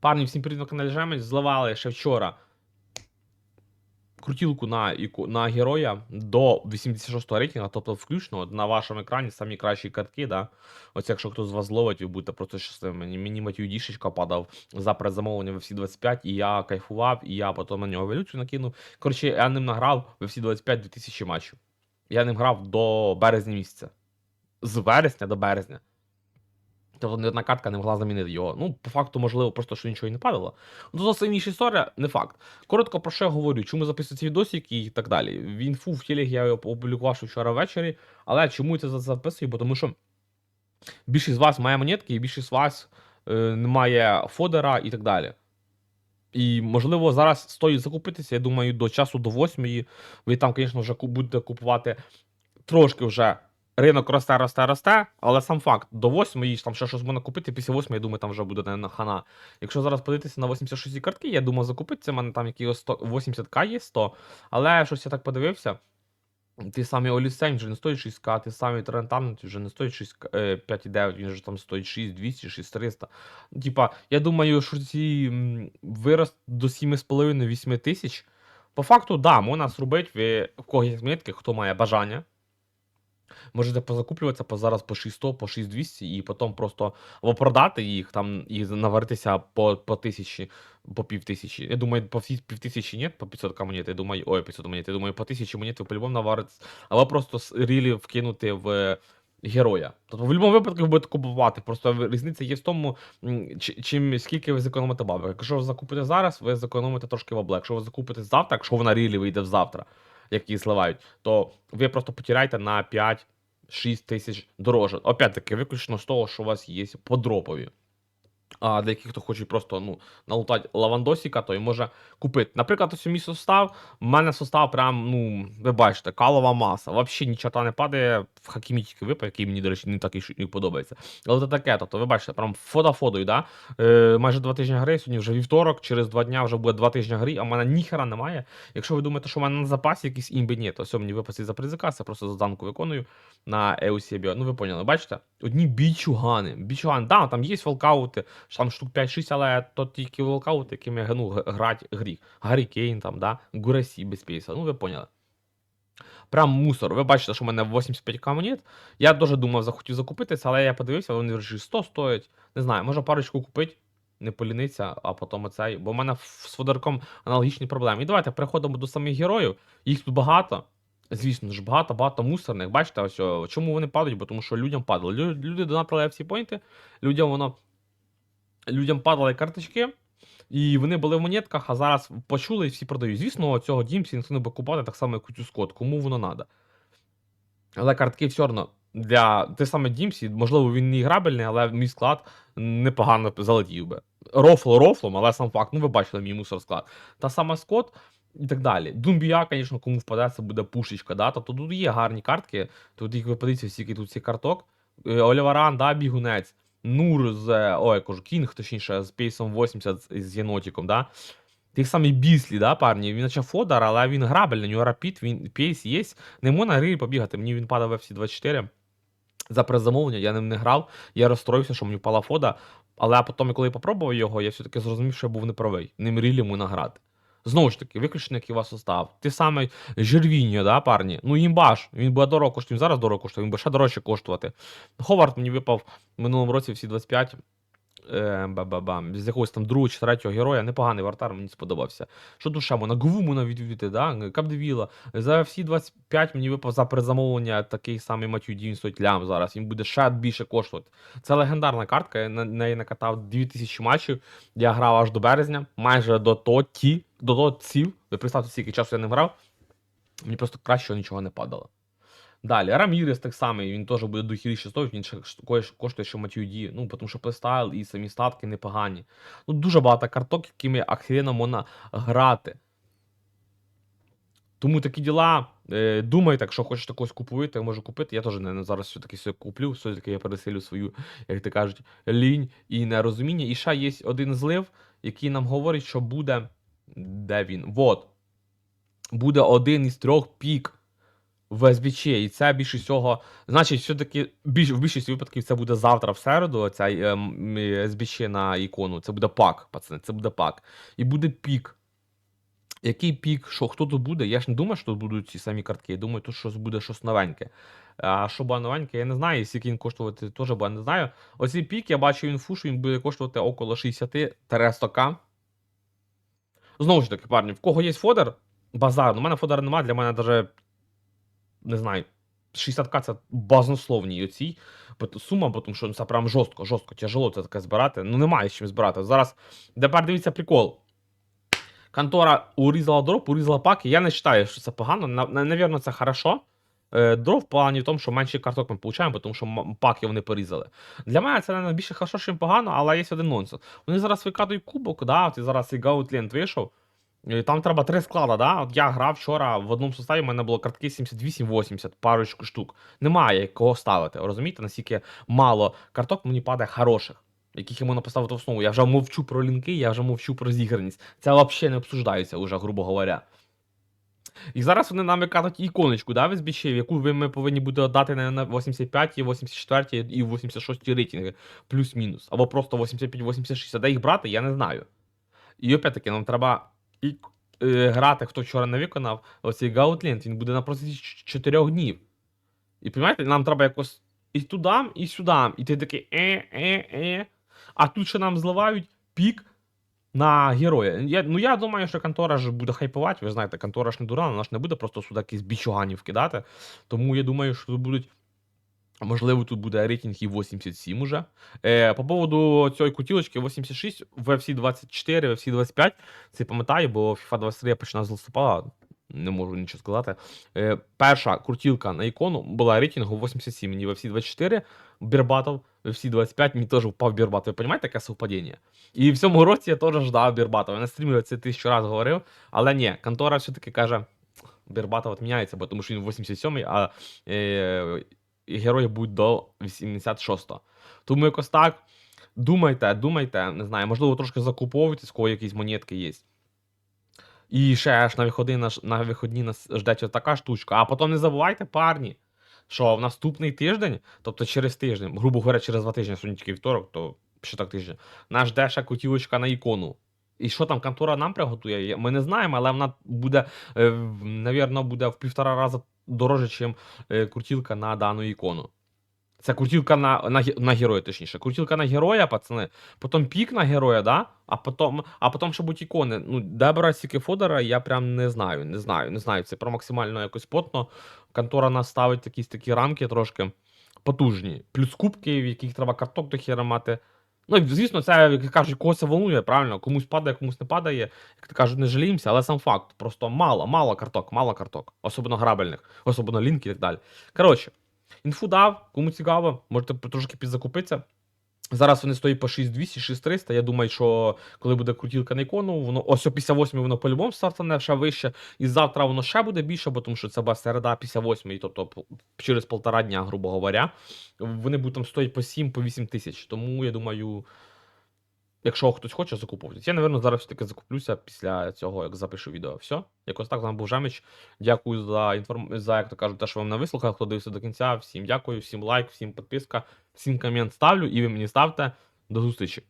Парні, всім привіт на каналі Жемець. Зливали ще вчора крутілку на, на героя до 86 го рейтинга, тобто включно на вашому екрані самі кращі картки, да. Ось якщо хтось з вас зловить, ви будете просто щасливими. Мені, мені Матію Дішечка падав за предзамовлення в всі 25, і я кайфував, і я потім на нього еволюцію накинув. Коротше, я ним награв в всі 25 2000 матчів. Я ним грав до березня місяця. З вересня до березня. Тобто ні одна картка не могла замінити його. Ну, по факту, можливо, просто що нічого і не падало. Ну, зовсім інша історія, не факт. Коротко про що я говорю, чому записую ці відосики і так далі. В інфу в телегі я його опублікував вчора ввечері, але чому я це записую? Бо тому що більшість з вас має монетки, і більшість з вас е, не має фодера і так далі. І, можливо, зараз стоїть закупитися, я думаю, до часу до 8 ви там, звісно, вже будете купувати трошки вже. Ринок росте, росте, росте, але сам факт, до 8 там ще щось можна купити, після 8, я думаю, там вже буде на хана. Якщо зараз подивитися на 86 картки, я думаю, закупитися, в мене там 100, 80к є 100, але щось я так подивився. Ті самі Олісень вже не стоїть 6к, ті самі Трентан вже не стоїть 6, е, 5,9, він вже там стоїть 6, 200, 6300. Ну, Типа, я думаю, що ці вирос до 7,5-8 тисяч. По факту, да, можна зробити, в кого є змітки, хто має бажання. Можете позакуплюватися по зараз по 600, по 6200 і потім просто або продати їх там і наваритися по, по тисячі, по пів тисячі. Я думаю, по всі пів тисячі ні, по 500 монет, я думаю, ой, 500 монет, я думаю, по тисячі монет ви по-любому наваритесь, або просто рілі вкинути в героя. Тобто в будь-якому випадку ви будете купувати. Просто різниця є в тому, чи- чим скільки ви зекономите бабок. Якщо ви закупите зараз, ви зекономите трошки бабла. Якщо ви закупите завтра, якщо вона рілі вийде завтра, як її зливають, то ви просто потираєте на 5 6 тисяч дороже. Опять-таки, виключно з того, що у вас є по дропові. А яких хто хоче просто ну, налутати лавандосіка, то й може купити. Наприклад, ось мій состав. У мене состав прям, ну, ви бачите, калова маса. Взагалі нічого не падає. В хакімі тільки випав, який мені, до речі, не так і подобається. Але це таке, тобто, ви бачите, прям фода-фодою, да? Е, майже два тижні гри, сьогодні вже вівторок, через два дня вже буде два тижні гри, а в мене ніхера немає. Якщо ви думаєте, що в мене на запасі якісь імби, ні, то мені випасить за призика, це просто заданку виконую на Еусібіо. Ну, ви поняли, бачите? Одні бічугани. Бічугани, да, там є волкаути, що там штук 5-6, але то тільки волкаути, якими ну, грать гріх. Гаррі Кейн, там, да, Гурасі без пейса. Ну, ви поняли. Прям мусор. Ви бачите, що в мене 85к монет. Я дуже думав, захотів закупитися, але я подивився, вони вже 100 стоять. Не знаю, може парочку купити, не поліниться, а потім оцей. Бо в мене з фодерком аналогічні проблеми. І давайте переходимо до самих героїв. Їх тут багато. Звісно ж, багато, багато мусорних. Бачите, ось чому вони падають? Бо тому що людям падало. Люди донатили FC поінти, людям воно. Людям падали карточки, і вони були в монетках, а зараз почули і всі продають. Звісно, цього Дімсі ніхто не буде купувати так само, як у цю скот, кому воно треба. Але картки все одно для те саме Дімсі, можливо, він не грабельний, але мій склад непогано залетів би. Рофл рофлом, але сам факт, ну ви бачили мій мусор склад. Та сама скот і так далі. Думбія, звісно, кому впаде, це буде пушечка, да? тобто тут є гарні картки, тут їх ви подивіться, скільки тут цих карток. Е, Оліваран, да, бігунець. Нур з. Ой, я кажу, Кінг, точніше, з пейсом 80 з- єнотиком, да? Тих самий Біслі, да, парні, він наче фодар, але він грабельний, у нього рапід, він пейс є. Не можна грі побігати. Мені він падав в FC24 за призамовлення, я ним не грав. Я розстроївся, що мені впала фода. Але потім, коли я попробував його, я все-таки зрозумів, що я був неправий. Ним рілі можна грати. Знову ж таки, виключно, який вас состав. Ти саме Жервіньо, да, парні? Ну, їмбаш. Він буде дорого коштувати, він зараз дорого коштує, він буде ще дорожче коштувати. Ховард мені випав в минулому році всі 25. Е, ба-ба-бам, з якогось там другого чи третього героя, непоганий вартар, мені сподобався. Що душа, на Гву можна відвідати, да? Капдевіла. За всі 25 мені випав за перезамовлення такий самий Матю Дін стоїть лям зараз. Він буде ще більше коштувати. Це легендарна картка, я на неї накатав 2000 матчів. Я грав аж до березня, майже до тоті, до тотців. Ви представте, скільки часу я не грав. Мені просто кращого нічого не падало. Далі, Рамірес так само, він теж буде дохіліше стоїть, він ще коштує, що Матію Ді. Ну, тому що плейстайл і самі статки непогані. Ну, дуже багато карток, якими ахрено можна грати. Тому такі діла. Е, думайте, якщо хочете когось купувати, може купити. Я теж не зараз все-таки все куплю, все-таки я переселю свою, як ти кажуть, лінь і нерозуміння. І ще є один злив, який нам говорить, що буде. Де він? Вот. Буде один із трьох пік в СБЧ, і це більше всього, значить, все-таки більш, в більшості випадків це буде завтра в середу, ем, е, СБЧ на ікону. Це буде пак, пацани, це буде пак. І буде пік. Який пік, що хто тут буде? Я ж не думаю, що тут будуть ці самі картки. Я думаю, тут щось буде щось новеньке. А що буде новеньке, я не знаю. І скільки він коштувати, теж я не знаю. Оцей пік, я бачу інфу, що він буде коштувати около 60-100к. Знову ж таки, парні, в кого є фодер, базар. У мене фодера немає, для мене навіть, не знаю, 60к це базнословні оцій сума, тому що ну, це прям жорстко, жорстко, тяжело це таке збирати. Ну немає з чим збирати. Зараз, тепер дивіться прикол. Контора урізала дроп, урізала паки. Я не вважаю, що це погано. На- на- Навірно, це хорошо. Е, Дров в плані в тому, що менше карток ми получаємо, тому що паки вони порізали. Для мене це не більше хорошо, чим погано, але є один нонсенс. Вони зараз викатують кубок, да, і зараз і Гаутлент вийшов. Там треба три склада, да? От я грав вчора в одному составі, в мене було картки 78-80, парочку штук. Немає кого ставити. Розумієте, наскільки мало карток мені падає хороших, яких я можна поставити в основу. Я вже мовчу про лінки, я вже мовчу про зіграність. Це взагалі не обсуждається, уже, грубо говоря. І зараз вони нам викатуть іконочку, да, в SBC, яку ми повинні буде віддати на, на 85, 84 і 86 рейтинги, плюс-мінус. Або просто 85-86. Де їх брати, я не знаю. І опять-таки, нам треба і, е, грати, хто вчора не виконав, оцей Гаутлент, він буде на протязі 4 днів. І розумієте, нам треба якось і туди, і сюди. І ти такий е, е, е. А тут ще нам зливають пік на героя. Я, ну я думаю, що контора ж буде хайпувати. Ви знаєте, контора ж не дура, вона ж не буде просто сюди якісь бічуганів кидати. Тому я думаю, що будуть. Можливо, тут буде рейтинг і 87 уже. Е, по поводу цієї кутілочки 86 в FC 24, в FC 25. Це пам'ятаю, бо FIFA 23 я починав з листопада. Не можу нічого сказати. Е, перша крутілка на ікону була рейтингу 87. Мені FC 24 бірбатов, FC 25 мені теж впав бірбат. Ви розумієте, яке совпадіння? І в цьому році я теж ждав бірбатова. Я на стрімі це тисячу разів говорив, але ні, контора все-таки каже, бірбатов відміняється, бо тому що він 87-й, а е, герої будуть до 86-го. Тому якось так. Думайте, думайте, не знаю, можливо, трошки закуповуйтесь, кого якісь монетки є. І ще аж на виходи наш- на виходні нас жде така штучка. А потім не забувайте, парні, що в наступний тиждень, тобто через тиждень, грубо говоря, через два тижні, сьогодні тільки вівторок, то ще так тиждень, нас жде ще кутілочка на ікону. І що там контора нам приготує, ми не знаємо, але вона буде, е, навірно, буде в півтора рази дороже, ніж е, крутілка на дану ікону. Це крутілка на, на, на героя, точніше. Крутілка на героя, пацани. Потім пік на героя, да? А потім, а потім ще будуть ікони. Ну, де брати стільки фодера, я прям не знаю. Не знаю, не знаю. Це про максимально якось потно. Контора нас ставить якісь такі рамки трошки потужні. Плюс кубки, в яких треба карток до хера мати. Ну, звісно, це, як кажуть, когось волнує, правильно? Комусь падає, комусь не падає. Як то кажуть, не жаліємося, але сам факт. Просто мало, мало карток, мало карток. Особливо грабельних, особливо лінки і так далі. Коротше, інфу дав, кому цікаво, можете трошки підзакупитися. Зараз вони стоять по 6200, 6300. Я думаю, що коли буде крутілка на ікону, воно ось о 58 воно по-любому стартане ще вище. І завтра воно ще буде більше, бо тому що це середа 58, тобто через полтора дня, грубо говоря. Вони будуть там стоїть по 7, по 8 тисяч. Тому я думаю, якщо хтось хоче, закуповуйтесь. Я, напевно, зараз все-таки закуплюся після цього, як запишу відео. Все. Якось так з вами був Жемич. Дякую за інформ... за, як то кажуть, те, що вам не вислухав, хто дивився до кінця. Всім дякую, всім лайк, всім підписка, всім комент ставлю, і ви мені ставте. До зустрічі.